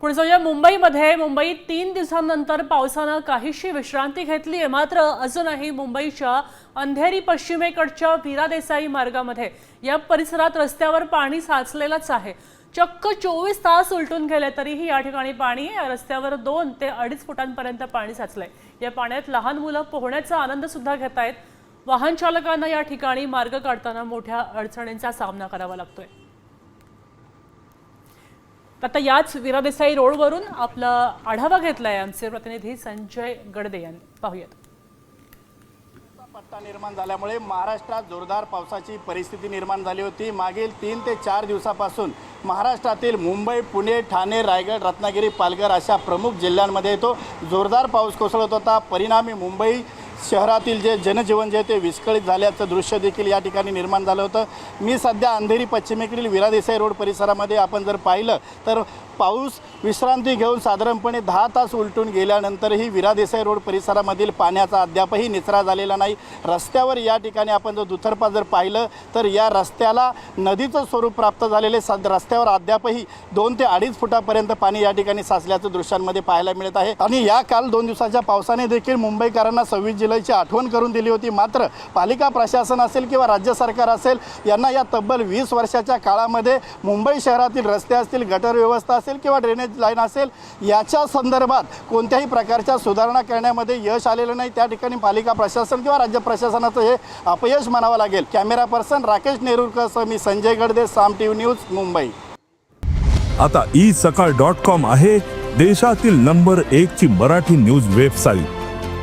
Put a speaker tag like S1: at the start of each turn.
S1: पुढे जाऊया मुंबईमध्ये मुंबईत तीन दिवसांनंतर पावसानं काहीशी विश्रांती घेतली आहे. मात्र अजूनही मुंबईच्या अंधेरी पश्चिमेकडच्या वीरा देसाई मार्गामध्ये या परिसरात रस्त्यावर पाणी साचलेलंच आहे. चक्क चोवीस तास उलटून गेले तरीही या ठिकाणी पाणी या रस्त्यावर दोन ते अडीच फुटांपर्यंत पाणी साचलंय. या पाण्यात लहान मुलं पोहण्याचा आनंद सुद्धा घेत आहेत. वाहन चालकांना या ठिकाणी मार्ग काढताना मोठ्या अडचणींचा सामना करावा लागतोय. आता याच विरादेसाई रोडवरून आपला आढावा घेतलाय आमचे प्रतिनिधी संजय गडदे यांनी. पाहूयात.
S2: पट्टा निर्माण झाल्यामुळे महाराष्ट्रात जोरदार पावसाची परिस्थिती निर्माण झाली होती. मागील तीन ते चार दिवसापासून महाराष्ट्रातील मुंबई पुणे ठाणे रायगड रत्नागिरी पालघर अशा प्रमुख जिल्ह्यांमध्ये तो जोरदार पाऊस कोसळत होता. परिणामी मुंबई शहरातील जे जनजीवन जे आहे ते विस्कळीत झाल्याचं दृश्य देखील या ठिकाणी निर्माण झालं होतं. मी सध्या अंधेरी पश्चिमेकडील विरा देसाई रोड परिसरामध्ये आपण जर पाहिलं तर पाऊस विश्रांती घेऊन साधारणपणे दहा तास उलटून गेल्यानंतरही विरा देसाई रोड परिसरामधील पाण्याचा अद्यापही निचरा झालेला नाही. रस्त्यावर या ठिकाणी आपण जर दुतर्फा जर पाहिलं तर या रस्त्याला नदीचं स्वरूप प्राप्त झालेले सद रस्त्यावर अद्यापही दोन ते अडीच फुटापर्यंत पाणी या ठिकाणी साचल्याचं दृश्यांमध्ये पाहायला मिळत आहे. आणि या काल दोन दिवसाच्या पावसाने देखील मुंबईकरांना सव्वीस जुलैची आठवण करून दिली होती. मात्र पालिका प्रशासन असेल किंवा राज्य सरकार असेल यांना या तब्बल वीस वर्षाच्या काळामध्ये मुंबई शहरातील रस्ते असतील गटर व्यवस्था असेल किंवा ड्रेनेज लाईन असेल याच्या संदर्भात कोणत्याही प्रकारच्या सुधारणा करण्यामध्ये यश आलेलं नाही. त्या ठिकाणी पालिका प्रशासन किंवा राज्य प्रशासनाचं हे अपयश म्हणावं लागेल. कॅमेरा पर्सन राकेश नेरुरकर मी संजय गडदे साम टी न्यूज मुंबई.
S3: आता ई सकाळ डॉट कॉम आहे देशातील नंबर एक ची मराठी न्यूज वेबसाईट.